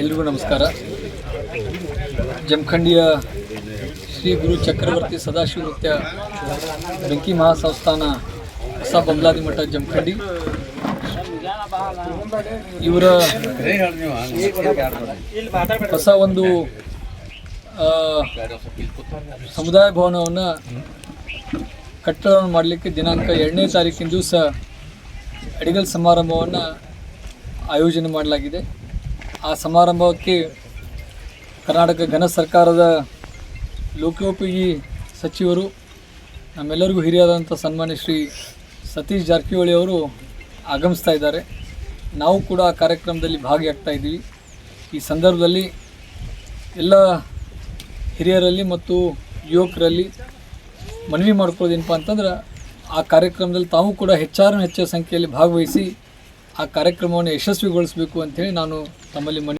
ಎಲ್ರಿಗೂ ನಮಸ್ಕಾರ. ಜಮಖಂಡಿಯ ಶ್ರೀ ಗುರು ಚಕ್ರವರ್ತಿ ಸದಾಶಿವ ನೃತ್ಯ ಬೆಂಕಿ ಮಹಾಸಂಸ್ಥಾನ ಹೊಸ ಬಂಗ್ಲಾದಿ ಮಠ ಜಮಖಂಡಿ. ಇವರ ಹೊಸ ಒಂದು ಸಮುದಾಯ ಭವನವನ್ನು ಕಟ್ಟಡವನ್ನು ಮಾಡಲಿಕ್ಕೆ ದಿನಾಂಕ ಎರಡನೇ ತಾರೀಕಿನ ದಿವಸ ಅಡಿಗಲ್ ಸಮಾರಂಭವನ್ನು ಆಯೋಜನೆ ಮಾಡಲಾಗಿದೆ. ಆ ಸಮಾರಂಭಕ್ಕೆ ಕರ್ನಾಟಕ ಘನ ಸರ್ಕಾರದ ಲೋಕೋಪಯೋಗಿ ಸಚಿವರು, ನಮ್ಮೆಲ್ಲರಿಗೂ ಹಿರಿಯಾದಂಥ ಸನ್ಮಾನ್ಯ ಶ್ರೀ ಸತೀಶ್ ಜಾರಕಿಹೊಳಿ ಅವರು ಆಗಮಿಸ್ತಾ ಇದ್ದಾರೆ. ನಾವು ಕೂಡ ಆ ಕಾರ್ಯಕ್ರಮದಲ್ಲಿ ಭಾಗಿಯಾಗ್ತಾ ಇದ್ದೀವಿ. ಈ ಸಂದರ್ಭದಲ್ಲಿ ಎಲ್ಲ ಹಿರಿಯರಲ್ಲಿ ಮತ್ತು ಯುವಕರಲ್ಲಿ ಮನವಿ ಮಾಡ್ಕೊಳ್ಳೋದೇನಪ್ಪ ಅಂತಂದ್ರೆ, ಆ ಕಾರ್ಯಕ್ರಮದಲ್ಲಿ ತಾವು ಕೂಡ ಹೆಚ್ಚಾರು ಹೆಚ್ಚಿನ ಸಂಖ್ಯೆಯಲ್ಲಿ ಭಾಗವಹಿಸಿ ಆ ಕಾರ್ಯಕ್ರಮವನ್ನು ಯಶಸ್ವಿಗೊಳಿಸಬೇಕು ಅಂತೇಳಿ ನಾನು ತಮ್ಮಲ್ಲಿ ಮನವಿ